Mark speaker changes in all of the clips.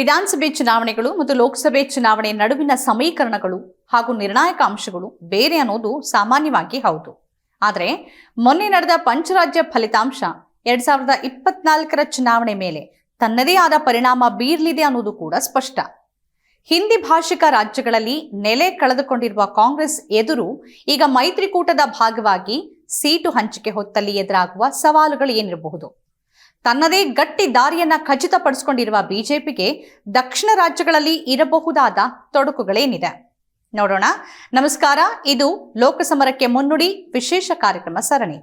Speaker 1: ವಿಧಾನಸಭೆ ಚುನಾವಣೆಗಳು ಮತ್ತು ಲೋಕಸಭೆ ಚುನಾವಣೆ ನಡುವಿನ ಸಮೀಕರಣಗಳು ಹಾಗೂ ನಿರ್ಣಾಯಕ ಅಂಶಗಳು ಬೇರೆ ಅನ್ನೋದು ಸಾಮಾನ್ಯವಾಗಿ ಹೌದು. ಆದರೆ ಮೊನ್ನೆ ನಡೆದ ಪಂಚರಾಜ್ಯ ಫಲಿತಾಂಶ ಎರಡ್ ಸಾವಿರದ ಇಪ್ಪತ್ನಾಲ್ಕರ ಚುನಾವಣೆ ಮೇಲೆ ತನ್ನದೇ ಆದ ಪರಿಣಾಮ ಬೀರಲಿದೆ ಅನ್ನೋದು ಕೂಡ ಸ್ಪಷ್ಟ. ಹಿಂದಿ ಭಾಷಿಕ ರಾಜ್ಯಗಳಲ್ಲಿ ನೆಲೆ ಕಳೆದುಕೊಂಡಿರುವ ಕಾಂಗ್ರೆಸ್ ಎದುರು ಈಗ ಮೈತ್ರಿಕೂಟದ ಭಾಗವಾಗಿ ಸೀಟು ಹಂಚಿಕೆ ಹೊತ್ತಲ್ಲಿ ಎದುರಾಗುವ ಸವಾಲುಗಳು ಏನಿರಬಹುದು? ತನ್ನದೇ ಗಟ್ಟಿ ದಾರಿಯನ್ನ ಖಚಿತಪಡಿಸಿಕೊಂಡಿರುವ ಬಿಜೆಪಿಗೆ ದಕ್ಷಿಣ ರಾಜ್ಯಗಳಲ್ಲಿ ಇರಬಹುದಾದ ತೊಡಕುಗಳೇನಿದೆ? ನೋಡೋಣ. ನಮಸ್ಕಾರ. ಇದು ಲೋಕಸಮರಕ್ಕೆ ಮುನ್ನುಡಿ ವಿಶೇಷ ಕಾರ್ಯಕ್ರಮ ಸರಣಿ.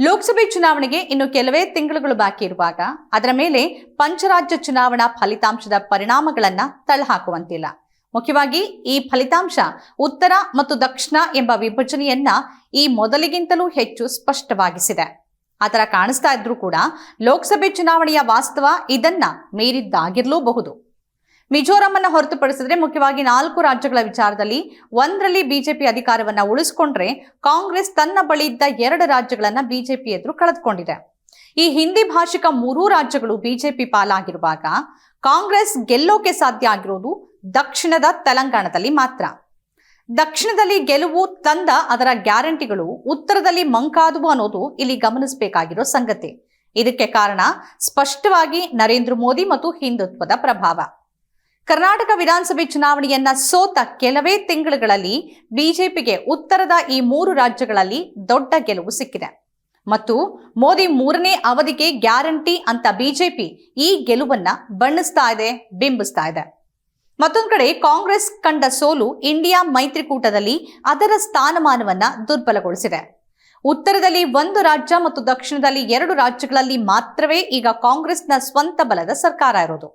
Speaker 1: ಲೋಕಸಭೆ ಚುನಾವಣೆಗೆ ಇನ್ನು ಕೆಲವೇ ತಿಂಗಳುಗಳು ಬಾಕಿ ಇರುವಾಗ ಅದರ ಮೇಲೆ ಪಂಚರಾಜ್ಯ ಚುನಾವಣಾ ಫಲಿತಾಂಶದ ಪರಿಣಾಮಗಳನ್ನ ತಳ್ಳಹಾಕುವಂತಿಲ್ಲ ಮುಖ್ಯವಾಗಿ ಈ ಫಲಿತಾಂಶ ಉತ್ತರ ಮತ್ತು ದಕ್ಷಿಣ ಎಂಬ ವಿಭಜನೆಯನ್ನ ಈ ಮೊದಲಿಗಿಂತಲೂ ಹೆಚ್ಚು ಸ್ಪಷ್ಟವಾಗಿಸಿದೆ. ಆತರ ಕಾಣಿಸ್ತಾ ಇದ್ರೂ ಕೂಡ ಲೋಕಸಭೆ ಚುನಾವಣೆಯ ವಾಸ್ತವ ಇದನ್ನ ಮೀರಿದ್ದಾಗಿರ್ಲೂಬಹುದು. ಮಿಜೋರಾಂ ಅನ್ನ ಹೊರತುಪಡಿಸಿದ್ರೆ ಮುಖ್ಯವಾಗಿ ನಾಲ್ಕು ರಾಜ್ಯಗಳ ವಿಚಾರದಲ್ಲಿ ಒಂದರಲ್ಲಿ ಬಿಜೆಪಿ ಅಧಿಕಾರವನ್ನ ಉಳಿಸಿಕೊಂಡ್ರೆ ಕಾಂಗ್ರೆಸ್ ತನ್ನ ಬಳಿ ಇದ್ದ ಎರಡು ರಾಜ್ಯಗಳನ್ನ ಬಿಜೆಪಿ ಎದುರು ಕಳೆದುಕೊಂಡಿದೆ. ಈ ಹಿಂದಿ ಭಾಷಿಕ ಮೂರೂ ರಾಜ್ಯಗಳು ಬಿಜೆಪಿ ಪಾಲಾಗಿರುವಾಗ ಕಾಂಗ್ರೆಸ್ ಗೆಲ್ಲೋಕೆ ಸಾಧ್ಯ ಆಗಿರೋದು ದಕ್ಷಿಣದ ತೆಲಂಗಾಣದಲ್ಲಿ ಮಾತ್ರ. ದಕ್ಷಿಣದಲ್ಲಿ ಗೆಲುವು ತಂದ ಅದರ ಗ್ಯಾರಂಟಿಗಳು ಉತ್ತರದಲ್ಲಿ ಮಂಕಾದುವು ಅನ್ನೋದು ಇಲ್ಲಿ ಗಮನಿಸಬೇಕಾಗಿರೋ ಸಂಗತಿ. ಇದಕ್ಕೆ ಕಾರಣ ಸ್ಪಷ್ಟವಾಗಿ ನರೇಂದ್ರ ಮೋದಿ ಮತ್ತು ಹಿಂದುತ್ವದ ಪ್ರಭಾವ. ಕರ್ನಾಟಕ ವಿಧಾನಸಭೆ ಚುನಾವಣೆಯನ್ನ ಸೋತ ಕೆಲವೇ ತಿಂಗಳುಗಳಲ್ಲಿ ಬಿಜೆಪಿಗೆ ಉತ್ತರದ ಈ ಮೂರು ರಾಜ್ಯಗಳಲ್ಲಿ ದೊಡ್ಡ ಗೆಲುವು ಸಿಕ್ಕಿದೆ. ಮತ್ತು ಮೋದಿ ಮೂರನೇ ಅವಧಿಗೆ ಗ್ಯಾರಂಟಿ ಅಂತ ಬಿಜೆಪಿ ಈ ಗೆಲುವನ್ನ ಬಣ್ಣಿಸ್ತಾ ಇದೆ, ಬಿಂಬಿಸ್ತಾ ಇದೆ. ಮತ್ತೊಂದು ಕಡೆ ಕಾಂಗ್ರೆಸ್ ಕಂಡ ಸೋಲು ಇಂಡಿಯಾ ಮೈತ್ರಿಕೂಟದಲ್ಲಿ ಅದರ ಸ್ಥಾನಮಾನವನ್ನ ದುರ್ಬಲಗೊಳಿಸಿದೆ. ಉತ್ತರದಲ್ಲಿ ಒಂದು ರಾಜ್ಯ ಮತ್ತು ದಕ್ಷಿಣದಲ್ಲಿ ಎರಡು ರಾಜ್ಯಗಳಲ್ಲಿ ಮಾತ್ರವೇ ಈಗ ಕಾಂಗ್ರೆಸ್ನ ಸ್ವಂತ ಬಲದ ಸರ್ಕಾರ ಇರೋದು.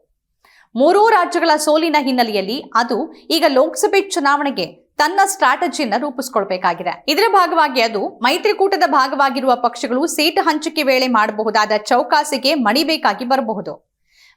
Speaker 1: ಮೂರೂ ರಾಜ್ಯಗಳ ಸೋಲಿನ ಹಿನ್ನೆಲೆಯಲ್ಲಿ ಅದು ಈಗ ಲೋಕಸಭೆ ಚುನಾವಣೆಗೆ ತನ್ನ ಸ್ಟ್ರಾಟಜಿಯನ್ನು ರೂಪಿಸಿಕೊಳ್ಬೇಕಾಗಿದೆ. ಇದರ ಭಾಗವಾಗಿ ಅದು ಮೈತ್ರಿಕೂಟದ ಭಾಗವಾಗಿರುವ ಪಕ್ಷಗಳು ಸೀಟು ಹಂಚಿಕೆ ವೇಳೆ ಮಾಡಬಹುದಾದ ಚೌಕಾಸಿಗೆ ಮಣಿಬೇಕಾಗಿ ಬರಬಹುದು.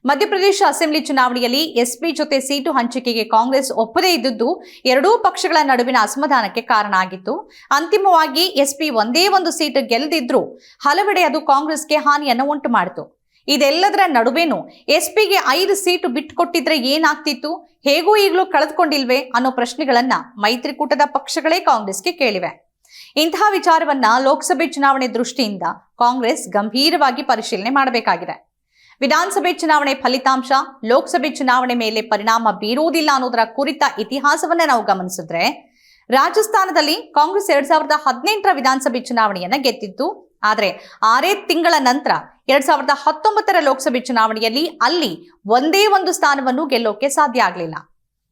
Speaker 1: ಮಧ್ಯಪ್ರದೇಶ ಅಸೆಂಬ್ಲಿ ಚುನಾವಣೆಯಲ್ಲಿ ಎಸ್ಪಿ ಜೊತೆ ಸೀಟು ಹಂಚಿಕೆಗೆ ಕಾಂಗ್ರೆಸ್ ಒಪ್ಪದೇ ಇದ್ದುದು ಎರಡೂ ಪಕ್ಷಗಳ ನಡುವಿನ ಅಸಮಾಧಾನಕ್ಕೆ ಕಾರಣ ಆಗಿತ್ತು. ಅಂತಿಮವಾಗಿ ಎಸ್ಪಿ ಒಂದೇ ಒಂದು ಸೀಟು ಗೆಲ್ಲದಿದ್ರೂ ಹಲವೆಡೆ ಅದು ಕಾಂಗ್ರೆಸ್ಗೆ ಹಾನಿಯನ್ನು ಉಂಟು ಮಾಡಿತು. ಇದೆಲ್ಲದರ ನಡುವೆನೂ ಎಸ್ಪಿಗೆ ಐದು ಸೀಟು ಬಿಟ್ಟುಕೊಟ್ಟಿದ್ರೆ ಏನಾಗ್ತಿತ್ತು? ಹೇಗೂ ಈಗಲೂ ಕಳೆದುಕೊಂಡಿಲ್ವೇ ಅನ್ನೋ ಪ್ರಶ್ನೆಗಳನ್ನ ಮೈತ್ರಿಕೂಟದ ಪಕ್ಷಗಳೇ ಕಾಂಗ್ರೆಸ್ಗೆ ಕೇಳಿವೆ. ಇಂತಹ ವಿಚಾರವನ್ನ ಲೋಕಸಭೆ ಚುನಾವಣೆ ದೃಷ್ಟಿಯಿಂದ ಕಾಂಗ್ರೆಸ್ ಗಂಭೀರವಾಗಿ ಪರಿಶೀಲನೆ ಮಾಡಬೇಕಾಗಿದೆ. ವಿಧಾನಸಭೆ ಚುನಾವಣೆ ಫಲಿತಾಂಶ, ಲೋಕಸಭೆ ಚುನಾವಣೆ ಮೇಲೆ ಪರಿಣಾಮ ಬೀರುವುದಿಲ್ಲ ಅನ್ನೋದರ ಕುರಿತ ಇತಿಹಾಸವನ್ನ ನಾವು ಗಮನಿಸಿದ್ರೆ, ರಾಜಸ್ಥಾನದಲ್ಲಿ ಕಾಂಗ್ರೆಸ್ ಎರಡ್ ಸಾವಿರದ ಹದಿನೆಂಟರ ವಿಧಾನಸಭೆ ಚುನಾವಣೆಯನ್ನ ಗೆದ್ದಿತ್ತು. ಆದರೆ ಆರೇ ತಿಂಗಳ ನಂತರ ಎರಡ್ ಸಾವಿರದ ಹತ್ತೊಂಬತ್ತರ ಲೋಕಸಭೆ ಚುನಾವಣೆಯಲ್ಲಿ ಅಲ್ಲಿ ಒಂದೇ ಒಂದು ಸ್ಥಾನವನ್ನು ಗೆಲ್ಲೋಕೆ ಸಾಧ್ಯ ಆಗಲಿಲ್ಲ.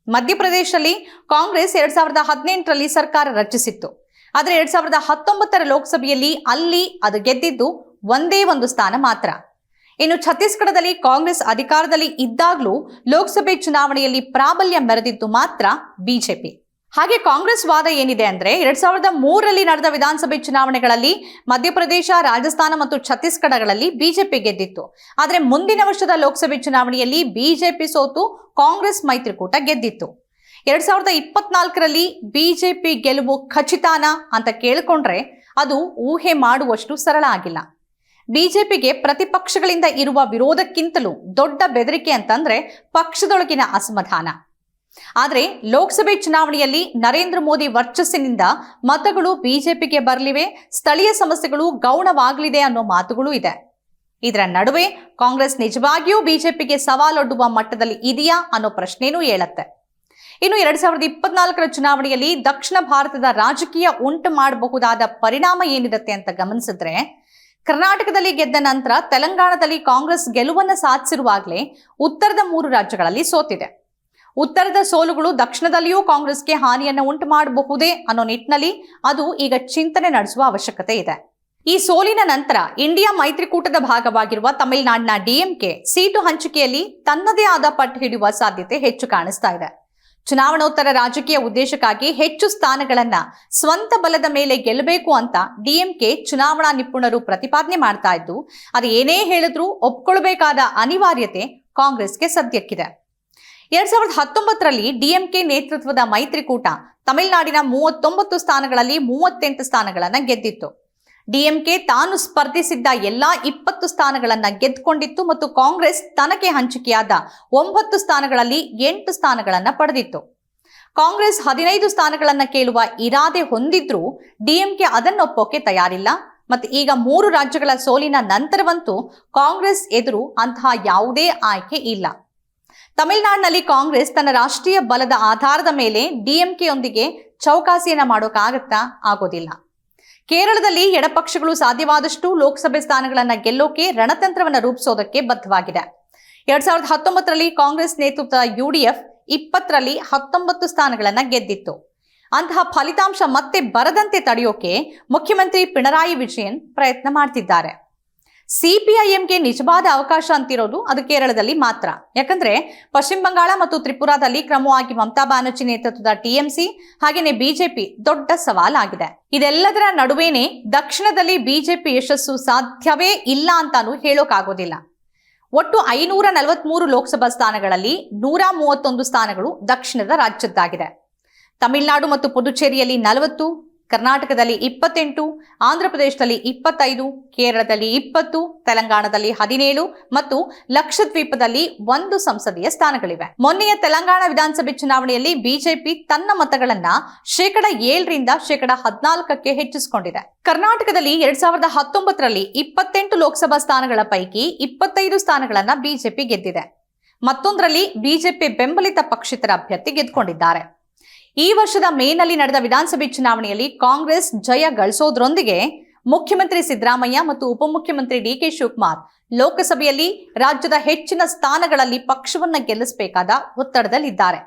Speaker 1: ಮಧ್ಯಪ್ರದೇಶದಲ್ಲಿ ಕಾಂಗ್ರೆಸ್ ಎರಡ್ ಸಾವಿರದ ಹದಿನೆಂಟರಲ್ಲಿ ಸರ್ಕಾರ ರಚಿಸಿತ್ತು. ಆದರೆ ಎರಡ್ ಸಾವಿರದ ಹತ್ತೊಂಬತ್ತರ ಲೋಕಸಭೆಯಲ್ಲಿ ಅಲ್ಲಿ ಅದು ಗೆದ್ದಿದ್ದು ಒಂದೇ ಒಂದು ಸ್ಥಾನ ಮಾತ್ರ. ಇನ್ನು ಛತ್ತೀಸ್ಗಢದಲ್ಲಿ ಕಾಂಗ್ರೆಸ್ ಅಧಿಕಾರದಲ್ಲಿ ಇದ್ದಾಗಲೂ ಲೋಕಸಭೆ ಚುನಾವಣೆಯಲ್ಲಿ ಪ್ರಾಬಲ್ಯ ಮೆರೆದಿದ್ದು ಮಾತ್ರ ಬಿಜೆಪಿ. ಹಾಗೆ ಕಾಂಗ್ರೆಸ್ ವಾದ ಏನಿದೆ ಅಂದ್ರೆ ಎರಡ್ ಸಾವಿರದ ಮೂರರಲ್ಲಿ ನಡೆದ ವಿಧಾನಸಭೆ ಚುನಾವಣೆಗಳಲ್ಲಿ ಮಧ್ಯಪ್ರದೇಶ, ರಾಜಸ್ಥಾನ ಮತ್ತು ಛತ್ತೀಸ್ಗಢಗಳಲ್ಲಿ ಬಿಜೆಪಿ ಗೆದ್ದಿತ್ತು. ಆದರೆ ಮುಂದಿನ ವರ್ಷದ ಲೋಕಸಭೆ ಚುನಾವಣೆಯಲ್ಲಿ ಬಿಜೆಪಿ ಸೋತು ಕಾಂಗ್ರೆಸ್ ಮೈತ್ರಿಕೂಟ ಗೆದ್ದಿತ್ತು. ಎರಡ್ ಸಾವಿರದ ಇಪ್ಪತ್ನಾಲ್ಕರಲ್ಲಿ ಬಿಜೆಪಿ ಗೆಲುವು ಖಚಿತಾನ ಅಂತ ಕೇಳಿಕೊಂಡ್ರೆ ಅದು ಊಹೆ ಮಾಡುವಷ್ಟು ಸರಳ ಆಗಿಲ್ಲ. ಬಿಜೆಪಿಗೆ ಪ್ರತಿಪಕ್ಷಗಳಿಂದ ಇರುವ ವಿರೋಧಕ್ಕಿಂತಲೂ ದೊಡ್ಡ ಬೆದರಿಕೆ ಅಂತಂದ್ರೆ ಪಕ್ಷದೊಳಗಿನ ಅಸಮಾಧಾನ. ಆದರೆ ಲೋಕಸಭೆ ಚುನಾವಣೆಯಲ್ಲಿ ನರೇಂದ್ರ ಮೋದಿ ವರ್ಚಸ್ಸಿನಿಂದ ಮತಗಳು ಬಿಜೆಪಿಗೆ ಬರಲಿವೆ, ಸ್ಥಳೀಯ ಸಮಸ್ಯೆಗಳು ಗೌಣವಾಗಲಿದೆ ಅನ್ನೋ ಮಾತುಗಳು ಇದೆ. ಇದರ ನಡುವೆ ಕಾಂಗ್ರೆಸ್ ನಿಜವಾಗಿಯೂ ಬಿಜೆಪಿಗೆ ಸವಾಲೊಡ್ಡುವ ಮಟ್ಟದಲ್ಲಿ ಇದೆಯಾ ಅನ್ನೋ ಪ್ರಶ್ನೆನೂ ಹೇಳತ್ತೆ ಇನ್ನು ಎರಡ್ ಸಾವಿರದ ಇಪ್ಪತ್ನಾಲ್ಕರ ಚುನಾವಣೆಯಲ್ಲಿ ದಕ್ಷಿಣ ಭಾರತದ ರಾಜಕೀಯ ಉಂಟು ಮಾಡಬಹುದಾದ ಪರಿಣಾಮ ಏನಿರುತ್ತೆ ಅಂತ ಗಮನಿಸಿದ್ರೆ ಕರ್ನಾಟಕದಲ್ಲಿ ಗೆದ್ದ ನಂತರ ತೆಲಂಗಾಣದಲ್ಲಿ ಕಾಂಗ್ರೆಸ್ ಗೆಲುವನ್ನು ಸಾಧಿಸಿರುವಾಗಲೇ ಉತ್ತರದ ಮೂರು ರಾಜ್ಯಗಳಲ್ಲಿ ಸೋತಿದೆ. ಉತ್ತರದ ಸೋಲುಗಳು ದಕ್ಷಿಣದಲ್ಲಿಯೂ ಕಾಂಗ್ರೆಸ್ಗೆ ಹಾನಿಯನ್ನು ಉಂಟು ಮಾಡಬಹುದೇ ಅನ್ನೋ ನಿಟ್ಟಿನಲ್ಲಿ ಅದು ಈಗ ಚಿಂತನೆ ನಡೆಸುವ ಅವಶ್ಯಕತೆ ಇದೆ. ಈ ಸೋಲಿನ ನಂತರ ಇಂಡಿಯಾ ಮೈತ್ರಿಕೂಟದ ಭಾಗವಾಗಿರುವ ತಮಿಳುನಾಡಿನ ಡಿಎಂಕೆ ಸೀಟು ಹಂಚಿಕೆಯಲ್ಲಿ ತನ್ನದೇ ಆದ ಪಟ್ಟು ಹಿಡಿಯುವ ಸಾಧ್ಯತೆ ಹೆಚ್ಚು ಕಾಣಿಸ್ತಾ ಇದೆ. ಚುನಾವಣೋತ್ತರ ರಾಜಕೀಯ ಉದ್ದೇಶಕ್ಕಾಗಿ ಹೆಚ್ಚು ಸ್ಥಾನಗಳನ್ನ ಸ್ವಂತ ಬಲದ ಮೇಲೆ ಗೆಲ್ಲಬೇಕು ಅಂತ ಡಿಎಂಕೆ ಚುನಾವಣಾ ನಿಪುಣರು ಪ್ರತಿಪಾದನೆ ಮಾಡ್ತಾ ಇದ್ದು, ಅದು ಏನೇ ಹೇಳಿದ್ರೂ ಒಪ್ಕೊಳ್ಬೇಕಾದ ಅನಿವಾರ್ಯತೆ ಕಾಂಗ್ರೆಸ್ಗೆ ಸದ್ಯಕ್ಕಿದೆ. ಎರಡ್ ಸಾವಿರದ ಹತ್ತೊಂಬತ್ತರಲ್ಲಿ ಡಿಎಂಕೆ ನೇತೃತ್ವದ ಮೈತ್ರಿಕೂಟ ತಮಿಳುನಾಡಿನ ಮೂವತ್ತೊಂಬತ್ತು ಸ್ಥಾನಗಳಲ್ಲಿ ಮೂವತ್ತೆಂಟು ಸ್ಥಾನಗಳನ್ನ ಗೆದ್ದಿತ್ತು. ಡಿಎಂಕೆ ತಾನು ಸ್ಪರ್ಧಿಸಿದ್ದ ಎಲ್ಲಾ ಇಪ್ಪತ್ತು ಸ್ಥಾನಗಳನ್ನು ಗೆದ್ದುಕೊಂಡಿತ್ತು ಮತ್ತು ಕಾಂಗ್ರೆಸ್ ತನಗೆ ಹಂಚಿಕೆಯಾದ ಒಂಬತ್ತು ಸ್ಥಾನಗಳಲ್ಲಿ ಎಂಟು ಸ್ಥಾನಗಳನ್ನು ಪಡೆದಿತ್ತು. ಕಾಂಗ್ರೆಸ್ ಹದಿನೈದು ಸ್ಥಾನಗಳನ್ನು ಕೇಳುವ ಇರಾದೆ ಹೊಂದಿದ್ರೂ ಡಿಎಂಕೆ ಅದನ್ನೊಪ್ಪೋಕೆ ತಯಾರಿಲ್ಲ. ಮತ್ತು ಈಗ ಮೂರು ರಾಜ್ಯಗಳ ಸೋಲಿನ ನಂತರವಂತೂ ಕಾಂಗ್ರೆಸ್ ಎದುರು ಅಂತಹ ಯಾವುದೇ ಆಯ್ಕೆ ಇಲ್ಲ. ತಮಿಳುನಾಡಿನಲ್ಲಿ ಕಾಂಗ್ರೆಸ್ ತನ್ನ ರಾಷ್ಟ್ರೀಯ ಬಲದ ಆಧಾರದ ಮೇಲೆ ಡಿಎಂಕೆಯೊಂದಿಗೆ ಚೌಕಾಸಿಯನ್ನು ಮಾಡೋಕ್ಕಾಗತ್ತಾ ಆಗೋದಿಲ್ಲ. ಕೇರಳದಲ್ಲಿ ಎಡಪಕ್ಷಗಳು ಸಾಧ್ಯವಾದಷ್ಟು ಲೋಕಸಭೆ ಸ್ಥಾನಗಳನ್ನು ಗೆಲ್ಲೋಕೆ ರಣತಂತ್ರವನ್ನು ರೂಪಿಸೋದಕ್ಕೆ ಬದ್ಧವಾಗಿದೆ. ಎರಡ್ ಸಾವಿರದ ಹತ್ತೊಂಬತ್ತರಲ್ಲಿ ಕಾಂಗ್ರೆಸ್ ನೇತೃತ್ವದ ಯುಡಿಎಫ್ ಇಪ್ಪತ್ತರಲ್ಲಿ ಹತ್ತೊಂಬತ್ತು ಸ್ಥಾನಗಳನ್ನು ಗೆದ್ದಿತ್ತು. ಅಂತಹ ಫಲಿತಾಂಶ ಮತ್ತೆ ಬರದಂತೆ ತಡೆಯೋಕೆ ಮುಖ್ಯಮಂತ್ರಿ ಪಿಣರಾಯಿ ವಿಜಯನ್ ಪ್ರಯತ್ನ ಮಾಡ್ತಿದ್ದಾರೆ. ಸಿಪಿಐಎಂಗೆ ನಿಜವಾದ ಅವಕಾಶ ಅಂತಿರೋದು ಅದು ಕೇರಳದಲ್ಲಿ ಮಾತ್ರ. ಯಾಕಂದ್ರೆ ಪಶ್ಚಿಮ ಬಂಗಾಳ ಮತ್ತು ತ್ರಿಪುರಾದಲ್ಲಿ ಕ್ರಮವಾಗಿ ಮಮತಾ ಬ್ಯಾನರ್ಜಿ ನೇತೃತ್ವದ ಟಿಎಂಸಿ ಹಾಗೇನೆ ಬಿಜೆಪಿ ದೊಡ್ಡ ಸವಾಲಾಗಿದೆ. ಇದೆಲ್ಲದರ ನಡುವೆನೆ ದಕ್ಷಿಣದಲ್ಲಿ ಬಿಜೆಪಿ ಯಶಸ್ಸು ಸಾಧ್ಯವೇ ಇಲ್ಲ ಅಂತಾನು ಹೇಳೋಕಾಗೋದಿಲ್ಲ. ಒಟ್ಟು ಐನೂರ ನಲವತ್ಮೂರು ಲೋಕಸಭಾ ಸ್ಥಾನಗಳಲ್ಲಿ ನೂರ ಮೂವತ್ತೊಂದು ಸ್ಥಾನಗಳು ದಕ್ಷಿಣದ ರಾಜ್ಯದ್ದಾಗಿದೆ. ತಮಿಳುನಾಡು ಮತ್ತು ಪುದುಚೇರಿಯಲ್ಲಿ ನಲವತ್ತು ಕರ್ನಾಟಕದಲ್ಲಿ ಇಪ್ಪತ್ತೆಂಟು ಆಂಧ್ರ ಪ್ರದೇಶದಲ್ಲಿ ಇಪ್ಪತ್ತೈದು, ಕೇರಳದಲ್ಲಿ ಇಪ್ಪತ್ತು, ತೆಲಂಗಾಣದಲ್ಲಿ ಹದಿನೇಳು ಮತ್ತು ಲಕ್ಷದ್ವೀಪದಲ್ಲಿ ಒಂದು ಸಂಸದೀಯ ಸ್ಥಾನಗಳಿವೆ. ಮೊನ್ನೆಯ ತೆಲಂಗಾಣ ವಿಧಾನಸಭೆ ಚುನಾವಣೆಯಲ್ಲಿ ಬಿಜೆಪಿ ತನ್ನ ಮತಗಳನ್ನ ಶೇಕಡ ಏಳರಿಂದ ಶೇಕಡ ಹದಿನಾಲ್ಕಕ್ಕೆ ಹೆಚ್ಚಿಸಿಕೊಂಡಿದೆ. ಕರ್ನಾಟಕದಲ್ಲಿ ಎರಡ್ ಸಾವಿರದ ಹತ್ತೊಂಬತ್ತರಲ್ಲಿ ಇಪ್ಪತ್ತೆಂಟು ಲೋಕಸಭಾ ಸ್ಥಾನಗಳ ಪೈಕಿ ಇಪ್ಪತ್ತೈದು ಸ್ಥಾನಗಳನ್ನ ಬಿಜೆಪಿ ಗೆದ್ದಿದೆ. ಮತ್ತೊಂದರಲ್ಲಿ ಬಿಜೆಪಿ ಬೆಂಬಲಿತ ಪಕ್ಷೇತರ ಅಭ್ಯರ್ಥಿ ಗೆದ್ದುಕೊಂಡಿದ್ದಾರೆ. ಈ ವರ್ಷದ ಮೇನಲ್ಲಿ ನಡೆದ ವಿಧಾನಸಭೆ ಚುನಾವಣೆಯಲ್ಲಿ ಕಾಂಗ್ರೆಸ್ ಜಯ ಗಳಿಸೋದ್ರೊಂದಿಗೆ ಮುಖ್ಯಮಂತ್ರಿ ಸಿದ್ದರಾಮಯ್ಯ ಮತ್ತು ಉಪಮುಖ್ಯಮಂತ್ರಿ ಡಿಕೆ ಶಿವಕುಮಾರ್ ಲೋಕಸಭೆಯಲ್ಲಿ ರಾಜ್ಯದ ಹೆಚ್ಚಿನ ಸ್ಥಾನಗಳಲ್ಲಿ ಪಕ್ಷವನ್ನ ಗೆಲ್ಲಿಸಬೇಕಾದ ಒತ್ತಡದಲ್ಲಿದ್ದಾರೆ.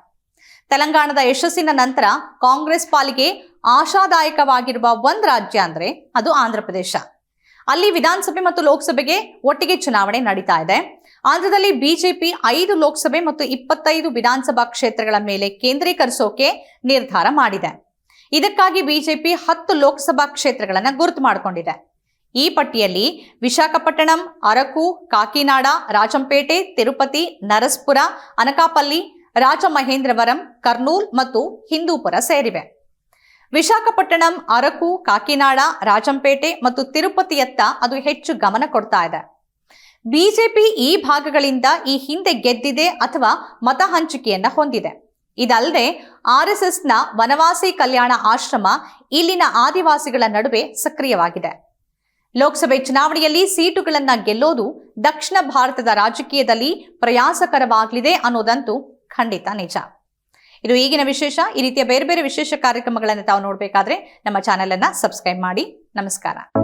Speaker 1: ತೆಲಂಗಾಣದ ಯಶಸ್ಸಿನ ನಂತರ ಕಾಂಗ್ರೆಸ್ ಪಾಲಿಗೆ ಆಶಾದಾಯಕವಾಗಿರುವ ಒಂದು ರಾಜ್ಯ ಅಂದ್ರೆ ಅದು ಆಂಧ್ರ ಪ್ರದೇಶ ಅಲ್ಲಿ ವಿಧಾನಸಭೆ ಮತ್ತು ಲೋಕಸಭೆಗೆ ಒಟ್ಟಿಗೆ ಚುನಾವಣೆ ನಡೀತಾ ಇದೆ. ಆಂಧ್ರದಲ್ಲಿ ಬಿಜೆಪಿ ಐದು ಲೋಕಸಭೆ ಮತ್ತು ಇಪ್ಪತ್ತೈದು ವಿಧಾನಸಭಾ ಕ್ಷೇತ್ರಗಳ ಮೇಲೆ ಕೇಂದ್ರೀಕರಿಸೋಕೆ ನಿರ್ಧಾರ ಮಾಡಿದೆ. ಇದಕ್ಕಾಗಿ ಬಿಜೆಪಿ ಹತ್ತು ಲೋಕಸಭಾ ಕ್ಷೇತ್ರಗಳನ್ನು ಗುರುತು ಮಾಡಿಕೊಂಡಿದೆ. ಈ ಪಟ್ಟಿಯಲ್ಲಿ ವಿಶಾಖಪಟ್ಟಣಂ, ಅರಕು, ಕಾಕಿನಾಡ, ರಾಜಂಪೇಟೆ, ತಿರುಪತಿ, ನರಸ್ಪುರ, ಅನಕಾಪಲ್ಲಿ, ರಾಜಮಹೇಂದ್ರವರಂ, ಕರ್ನೂಲ್ ಮತ್ತು ಹಿಂದೂಪುರ ಸೇರಿವೆ. ವಿಶಾಖಪಟ್ಟಣಂ, ಅರಕು, ಕಾಕಿನಾಡ, ರಾಜಂಪೇಟೆ ಮತ್ತು ತಿರುಪತಿಯತ್ತ ಅದು ಹೆಚ್ಚು ಗಮನ ಕೊಡ್ತಾ ಇದೆ. ಬಿಜೆಪಿ ಈ ಭಾಗಗಳಿಂದ ಈ ಹಿಂದೆ ಗೆದ್ದಿದೆ ಅಥವಾ ಮತ ಹಂಚಿಕೆಯನ್ನ ಹೊಂದಿದೆ. ಇದಲ್ಲದೆ ಆರ್ಎಸ್ಎಸ್ನ ವನವಾಸಿ ಕಲ್ಯಾಣ ಆಶ್ರಮ ಇಲ್ಲಿನ ಆದಿವಾಸಿಗಳ ನಡುವೆ ಸಕ್ರಿಯವಾಗಿದೆ. ಲೋಕಸಭೆ ಚುನಾವಣೆಯಲ್ಲಿ ಸೀಟುಗಳನ್ನ ಗೆಲ್ಲೋದು ದಕ್ಷಿಣ ಭಾರತದ ರಾಜಕೀಯದಲ್ಲಿ ಪ್ರಯಾಸಕರವಾಗಲಿದೆ ಅನ್ನೋದಂತೂ ಖಂಡಿತ ನಿಜ. ಇದು ಈಗಿನ ವಿಶೇಷ, ಈ ರೀತಿಯ ಬೇರೆ ಬೇರೆ ವಿಶೇಷ ಕಾರ್ಯಕ್ರಮಗಳನ್ನು ತಾವು ನೋಡಬೇಕಾದ್ರೆ ನಮ್ಮ ಚಾನೆಲ್ ಅನ್ನ ಸಬ್ಸ್ಕ್ರೈಬ್ ಮಾಡಿ. ನಮಸ್ಕಾರ.